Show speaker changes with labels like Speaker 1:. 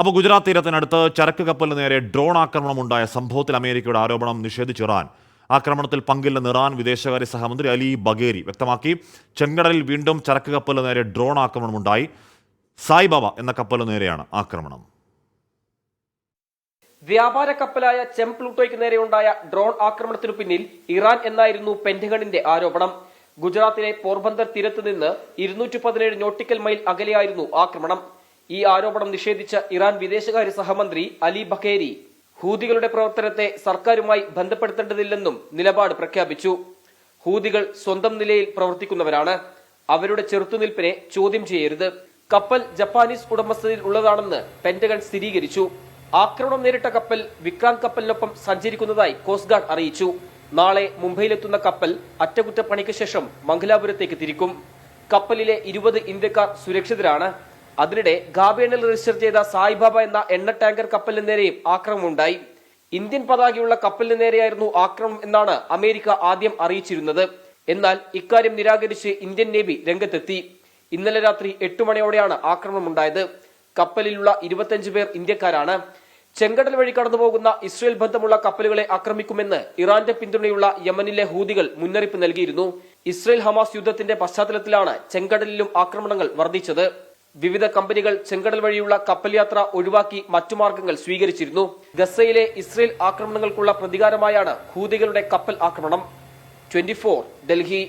Speaker 1: അപ്പോൾ ഗുജറാത്ത് തീരത്തിനടുത്ത് ചരക്ക് കപ്പലിന് നേരെ ഡ്രോൺ ആക്രമണം ഉണ്ടായ സംഭവത്തിൽ അമേരിക്കയുടെ ആരോപണം നിഷേധിച്ച് ഇറാൻ ആക്രമണത്തിൽ പങ്കില്ലെന്ന് ഇറാൻ വിദേശകാര്യ സഹമന്ത്രി അലി ബഗേരി വ്യക്തമാക്കി. ചെങ്കടലിൽ വീണ്ടും ചരക്ക് കപ്പലിന് നേരെ ഡ്രോൺ ആക്രമണം ആക്രമണമുണ്ടായി. സായിബാബ എന്ന കപ്പലിന് നേരെയാണ് ആക്രമണം.
Speaker 2: വ്യാപാര കപ്പലായ ചെം പ്ലൂട്ടോയ്ക്ക് നേരെയുണ്ടായ ഡ്രോൺ ആക്രമണത്തിനു പിന്നിൽ ഇറാൻ എന്നായിരുന്നു പെന്റഗണിന്റെ ആരോപണം. ഗുജറാത്തിലെ പോർബന്ദർ തീരത്ത് നിന്ന് ഇരുന്നൂറ്റി പതിനേഴ് നോട്ടിക്കൽ മൈൽ അകലെയായിരുന്നു ആക്രമണം. ഈ ആരോപണം നിഷേധിച്ച ഇറാൻ വിദേശകാര്യ സഹമന്ത്രി അലി ബഖേരി ഹൂതികളുടെ പ്രവർത്തനത്തെ സർക്കാരുമായി ബന്ധപ്പെടുത്തേണ്ടതില്ലെന്നും നിലപാട് പ്രഖ്യാപിച്ചു. ഹൂതികൾ സ്വന്തം നിലയിൽ പ്രവർത്തിക്കുന്നവരാണ്. അവരുടെ ചെറുത്തുനിൽപ്പിനെ ചോദ്യം ചെയ്യരുത്. കപ്പൽ ജപ്പാനീസ് ഉടമസ്ഥതയിൽ ഉള്ളതാണെന്ന് പെന്റഗൺ സ്ഥിരീകരിച്ചു. ആക്രമണം നേരിട്ട കപ്പൽ വിക്രാന്ത് കപ്പലിനൊപ്പം സഞ്ചരിക്കുന്നതായി കോസ്റ്റ് ഗാർഡ് അറിയിച്ചു. നാളെ മുംബൈയിലെത്തുന്ന കപ്പൽ അറ്റകുറ്റപ്പണിക്ക് ശേഷം മംഗലാപുരത്തേക്ക് തിരിക്കും. കപ്പലിലെ ഇരുപത് ഇന്ത്യക്കാർ സുരക്ഷിതരാണ്. അതിനിടെ ഗാബിയണിൽ രജിസ്റ്റർ ചെയ്ത സായിബാബ എന്ന എണ്ണ ടാങ്കർ കപ്പലിന് നേരെയും ആക്രമണമുണ്ടായി. ഇന്ത്യൻ പതാകയുള്ള കപ്പലിന് നേരെയായിരുന്നു ആക്രമണം എന്നാണ് അമേരിക്ക ആദ്യം അറിയിച്ചിരുന്നത്. എന്നാൽ ഇക്കാര്യം നിരാകരിച്ച് ഇന്ത്യൻ നേവി രംഗത്തെത്തി. ഇന്നലെ രാത്രി എട്ടു മണിയോടെയാണ് ആക്രമണമുണ്ടായത്. കപ്പലിലുള്ള ഇരുപത്തിയഞ്ച് പേർ ഇന്ത്യക്കാരാണ്. ചെങ്കടൽ വഴി കടന്നുപോകുന്ന ഇസ്രയേൽ ബന്ധമുള്ള കപ്പലുകളെ ആക്രമിക്കുമെന്ന് ഇറാന്റെ പിന്തുണയുള്ള യമനിലെ ഹൂതികൾ മുന്നറിയിപ്പ് നൽകിയിരുന്നു. ഇസ്രയേൽ ഹമാസ് യുദ്ധത്തിന്റെ പശ്ചാത്തലത്തിലാണ് ചെങ്കടലിലും ആക്രമണങ്ങൾ വർദ്ധിച്ചത്. വിവിധ കമ്പനികൾ ചെങ്കടൽ വഴിയുള്ള കപ്പൽ യാത്ര ഒഴിവാക്കി മറ്റു മാർഗങ്ങൾ സ്വീകരിച്ചിരുന്നു. ഗസയിലെ ഇസ്രയേൽ ആക്രമണങ്ങൾക്കുള്ള പ്രതികാരമായാണ് ഹൂതികളുടെ കപ്പൽ ആക്രമണം. ട്വന്റി ഡൽഹി.